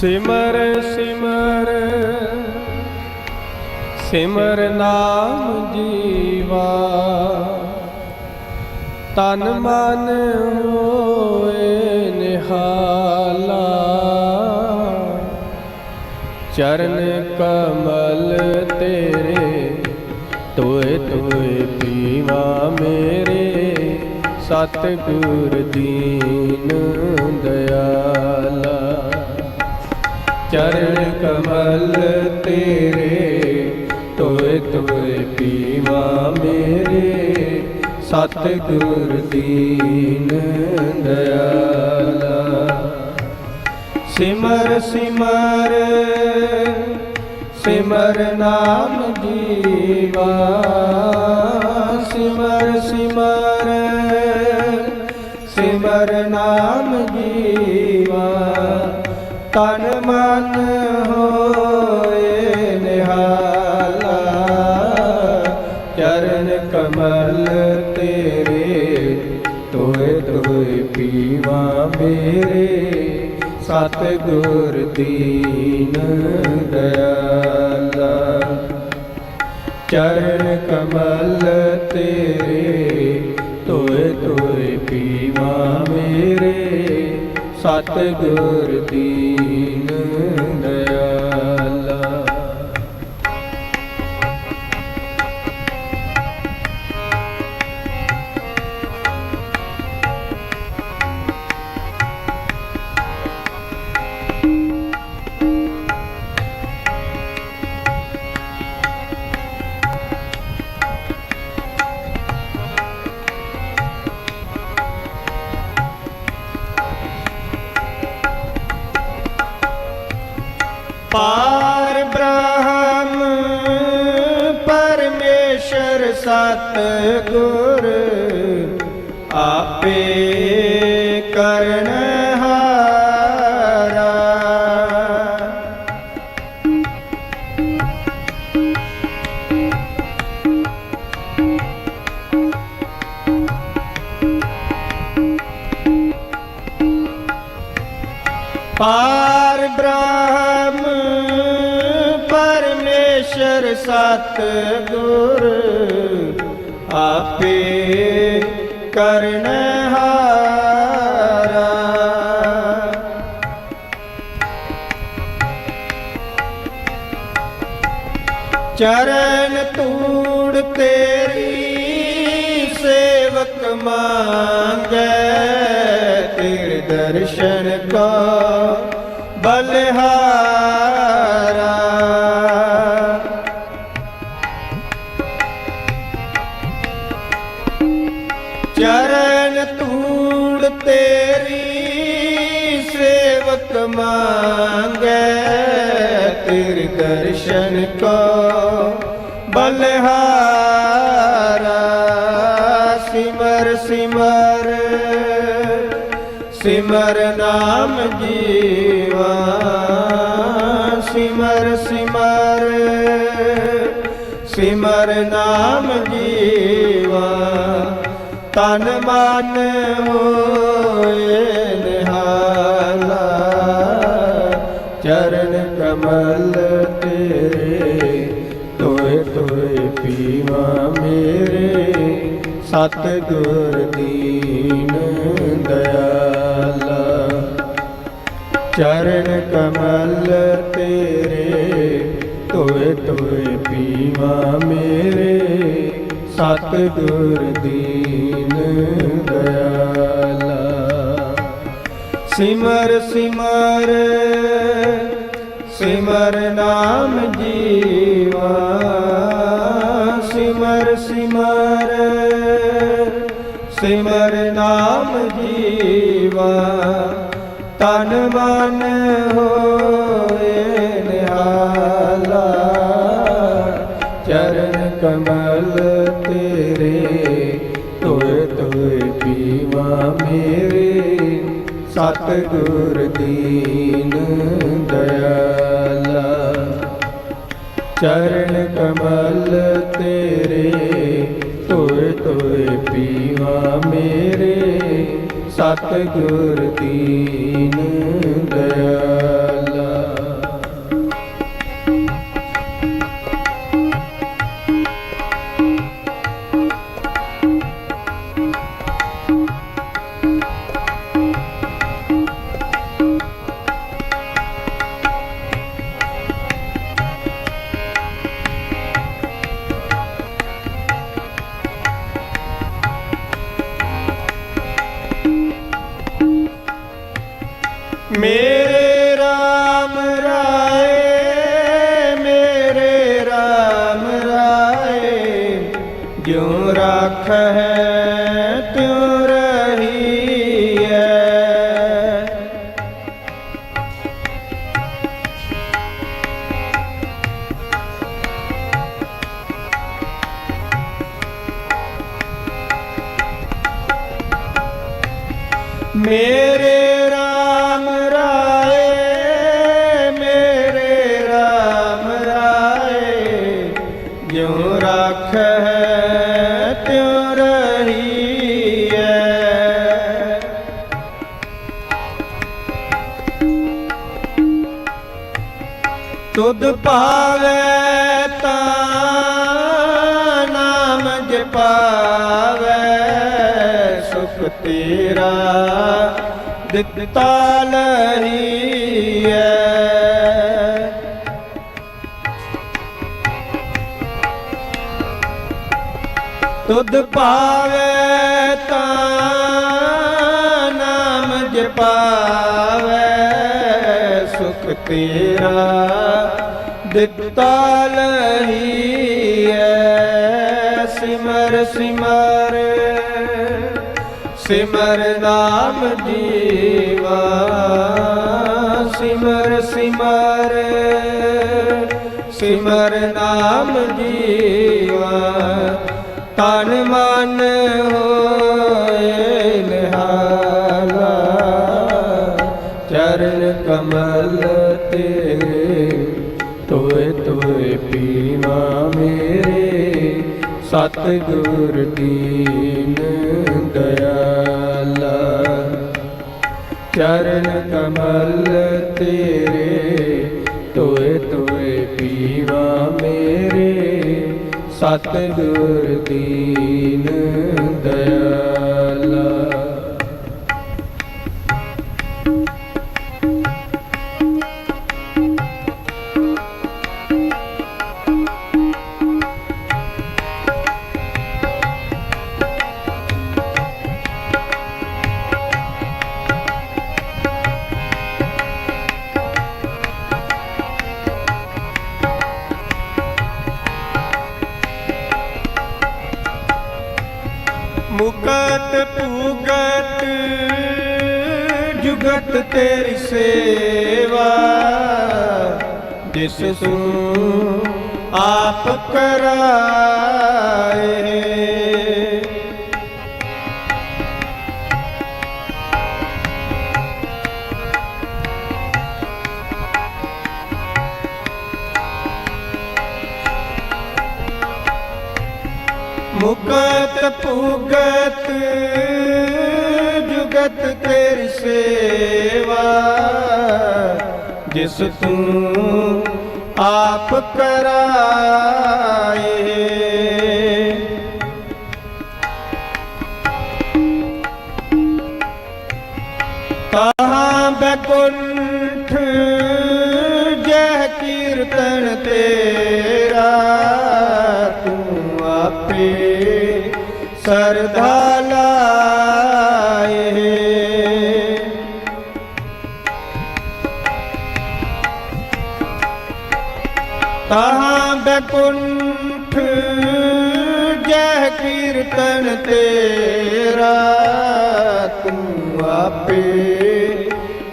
ਸਿਮਰ ਸਿਮਰ। ਸਿਮਰ ਨਾਮ ਜੀਵਾ। ਤਨ ਮਨ ਹੋਏ ਨਿਹਾਲਾ। ਚਰਨ ਕਮਲ ਤੇਰੇ ਤੋਏ ਤੋਏ ਪੀਵਾ ਮੇਰੇ। ਸਤਿਗੁਰ ਦੀਨ ਦਇਆ। ਚਰਨ ਕਮਲ ਤੇਰੇ, ਤੋਏ ਤੋਏ ਪੀਵਾ ਮੇਰੇ। ਸਤਿਗੁਰ ਦੀਨ ਦਇਆਲਾ। ਸਿਮਰ ਸਿਮਰ ਸਿਮਰ ਨਾਮ ਜੀਵਾ। ਸਿਮਰ ਸਿਮਰ ਸਿਮਰ ਨਾਮ ਜੀਵਾ। ਤਨ ਮਨ ਹੋਏ ਨਿਹਾਲਾ, ਚਰਨ ਕਮਲ ਤੇਰੇ ਤੋਏ ਤੋਏ ਪੀਵਾ ਮੇਰੇ, ਸਤਿਗੁਰ ਦੀਨ ਦਇਆਲਾ। ਚਰਨ ਕਮਲ ਤੇਰੇ ਤੋਏ ਤੋਏ ਪੀਵਾ ਮੇਰੇ ਸਤਿਗੁਰ ਦੀਨ ਗੁਰ ਆਪੇ ਕਰਨ ਹਾਰਾ। ਪਾਰ ਬ੍ਰਹਮ ਪਰਮੇਸ਼ਰ ਸਤ ਗੁਰ ਆਪੇ ਕਰਨ ਹਾਰਾ। ਚਰਨ ਧੂੜ ਤੇਰੀ ਸੇਵਕ ਮੰਗੈ ਤੇਰੇ ਦਰਸ਼ਨ ਕਾ ਬਲਿਹਾਰਾ। ਸੇਵਕ ਮੰਗੈ, ਤੇਰੇ ਦਰਸ਼ਨ ਕੋ ਬਲਿਹਾਰਾ, ਸਿਮਰ ਸਿਮਰ ਸਿਮਰ ਨਾਮ ਜੀਵਾ, ਸਿਮਰ ਸਿਮਰ ਸਿਮਰ ਨਾਮ ਜੀਵਾ, ਤਨ ਮਨ ਹੋਏ ਸਤਿਗੁਰ ਦੀਨ ਦਇਆਲਾ, ਚਰਨ ਕਮਲ ਤੇਰੇ ਤੋਏ ਤੋਏ ਪੀਵਾ ਮੇਰੇ, ਸਤਿਗੁਰ ਦੀਨ ਦਇਆਲਾ। ਸਿਮਰ ਸਿਮਰ ਸਿਮਰ ਨਾਮ ਜੀਵਾ, ਸਿਮਰ ਸਿਮਰ ਸਿਮਰ ਨਾਮ ਜੀਵਾ, ਤਨ ਮਨ ਹੋਏ ਨਿਹਾਲਾ। ਚਰਨ ਕਮਲ ਤੇਰੇ ਤੋਏ ਤੋਏ ਪੀਵਾ ਮੇਰੇ। ਸਤਿਗੁਰ ਦੀਨ ਦਇਆਲਾ। ਚਰਨ ਕਮਲ ਤੇਰੇ ਤੋਏ ਤੋਏ ਪੀਵਾ ਮੇਰੇ ਸਤਿਗੁਰ ਦੀਨ ਦਇਆਲਾ ਜਿਉ ਰੱਖ ਤੁਧ ਪਾਵੇ ਤਾਂ ਨਾਮ ਜਪਾਵੇ। ਸੁਖ ਤੇਰਾ ਦਿੱਤਾ ਲਹੀਐ। ਤੁਧ ਪਾਵੇ ਤਾਂ ਨਾਮ ਜਪਾਵੇ। ਸੁਖ ਤੇਰਾ ਦਿੱਤਾ ਲਹੀਐ, ਸਿਮਰ ਸਿਮਰ ਸਿਮਰ ਨਾਮ ਜੀਵਾ, ਸਿਮਰ ਸਿਮਰ ਸਿਮਰ ਨਾਮ ਜੀਵਾ। ਤਨ ਮਨ ਹੋਏ ਨਿਹਾਲਾ, ਚਰਨ ਕਮਲ ਸਤਿਗੁਰ ਦੀਨ ਦਇਆਲਾ ਚਰਨ ਕਮਲ ਤੇਰੇ ਤੋਏ ਤੋਏ ਪੀਵਾ ਮੇਰੇ ਸਤਿਗੁਰ ਦੀਨ ਦਇਆਲਾ। ਤੇਰੀ ਸੇਵਾ ਜਿਸ ਸੂ ਆਪ ਕਰਾਏ। ਮੁਕਤ ਪੁਗਤ ਜਿਸ ਤੂੰ ਆਪ ਕਰਾਏ। ਕਹਾਂ ਬੈਕੁੰਠ ਬੈਕੁੰਠ ਜਹ ਕੀਰਤਨ ਤੇਰਾ, ਤੂੰ ਆਪੇ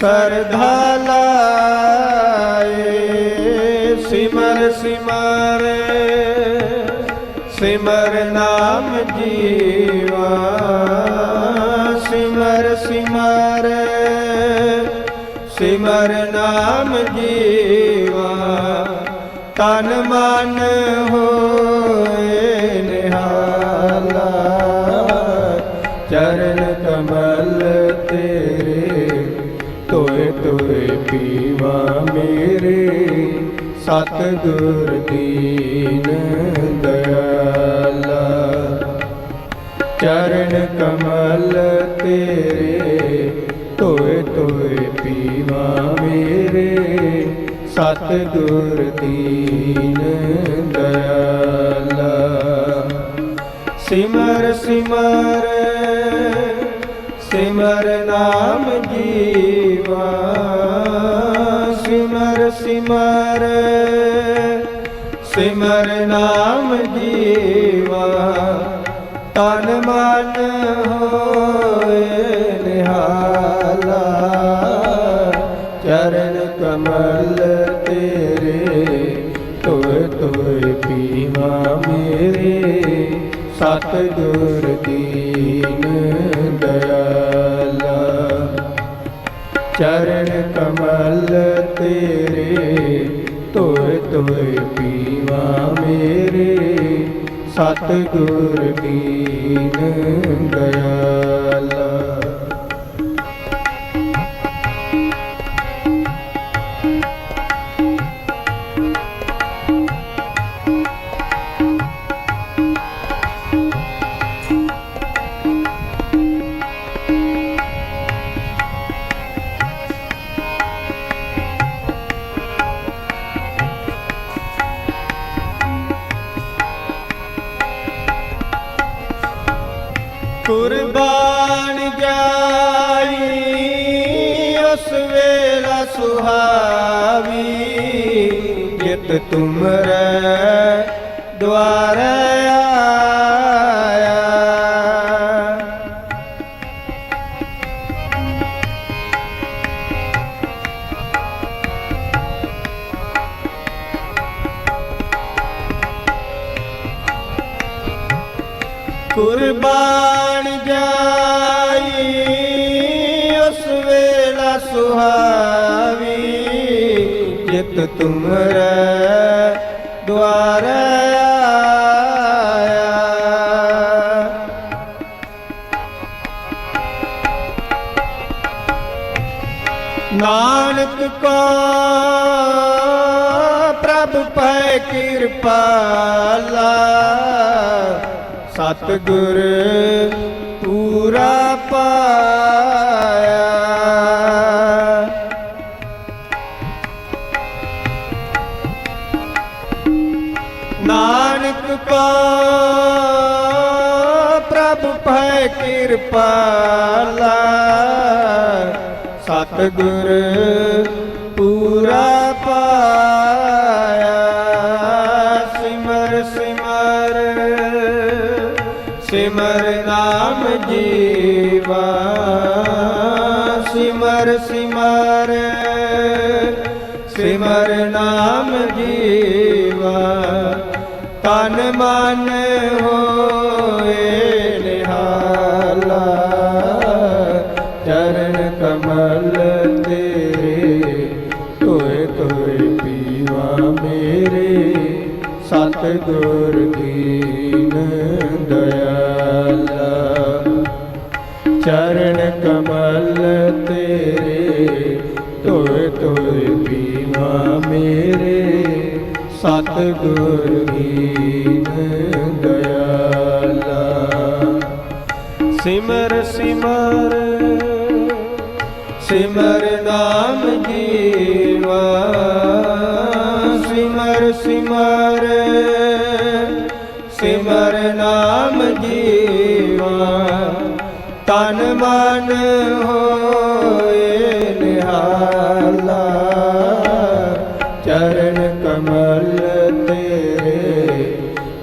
ਸਰਧਾ ਲਾਏ। ਸਿਮਰ ਸਿਮਰ ਸਿਮਰ ਨਾਮ ਜੀਵਾ। ਸਿਮਰ ਸਿਮਰ ਸਿਮਰ ਨਾਮ ਜੀ ਤਨ ਮਨ ਹੋਏ ਨਿਹਾਲਾ, ਚਰਨ ਕਮਲ ਤੇਰੇ ਤੋਏ ਤੋਏ ਪੀਵਾ ਮੇਰੇ, ਸਤਿਗੁਰ ਦੀਨ ਦਇਆਲਾ। ਚਰਨ ਕਮਲ ਤੇਰੇ ਤੋਏ ਤੋਏ ਪੀਵਾ ਮੇਰੇ ਸਤਿਗੁਰ ਦੀਨ ਦਇਆਲਾ। ਸਿਮਰ ਸਿਮਰ ਸਿਮਰ ਨਾਮ ਜੀਵਾ। ਸਿਮਰ ਸਿਮਰ ਸਿਮਰ ਨਾਮ ਜੀਵਾ। ਤਨ ਮਨ ਹੋਏ ਨਿਹਾਲਾ। ਕਮਲ ਤੇਰੇ, ਤੋਏ ਤੋਏ ਪੀਵਾ ਮੇਰੇ। ਸਤਿਗੁਰ ਦੀਨ ਦਇਆਲਾ। ਚਰਨ ਕਮਲ ਤੇਰੇ, ਤੋਏ ਤੋਏ ਪੀਵਾ ਮੇਰੇ। ਸਤਿਗੁਰ ਦੀਨ ਦਇਆਲਾ। ਉਸ ਵੇਲਾ ਸੁਹਾਵੀ ਜਿਤ ਤੁਮਰੇ ਸੁਹਾਵੀ ਜਿਤ ਤੁਮਰੇ ਦੁਆਰ ਆਇਆ। ਨਾਨਕ ਕੋ ਪ੍ਰਭ ਪੈ ਕਿਰਪਾਲਾ ਸਤਿਗੁਰ ਸਤਿਗੁਰ ਪੂਰਾ ਪਾਇਆ। ਸਿਮਰ ਸਿਮਰ ਸਿਮਰ ਨਾਮ ਜੀਵਾ। ਸਿਮਰ ਸਿਮਰ ਸਿਮਰ ਨਾਮ ਜੀਵਾ। ਤਨ ਮਨ ਹੋਏ ਸਤਿਗੁਰ ਦੀਨ ਦਇਆਲਾ, ਚਰਨ ਕਮਲ ਤੇਰੇ ਤੋਏ ਤੋਏ ਪੀਵਾ ਮੇਰੇ, ਸਤਿਗੁਰ ਦੀਨ ਦਇਆਲਾ। ਸਿਮਰ ਸਿਮਰ ਸਿਮਰ ਨਾਮ ਜੀਵਾ ਸਿਮਰ ਸਿਮਰ ਸਿਮਰ ਨਾਮ ਜੀਵਾ। ਤਨ ਮਨ ਹੋਏ ਨਿਹਾਲਾ। ਚਰਨ ਕਮਲ ਤੇਰੇ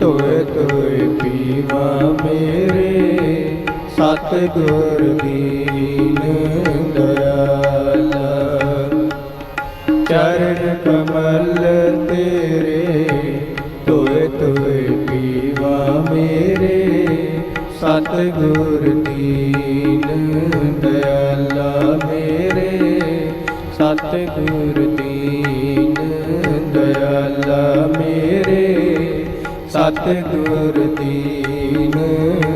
ਤੋਏ ਤੋਏ ਪੀਵਾ ਮੇਰੇ। ਸਤਿਗੁਰ ਦੀਨ ਦਇਆਲਾ ਚਰਨ ਕਮਲ ਤੇਰੇ ਤੋਏ ਤੋਏ ਪੀਵਾ ਮੇਰੇ। ਸਤਿਗੁਰ ਦੀਨ ਦਇਆਲਾ ਮੇਰੇ। ਸਤਿਗੁਰ ਦੀਨ ਦਇਆਲਾ ਮੇਰੇ। ਸਤਿਗੁਰ ਦੀਨ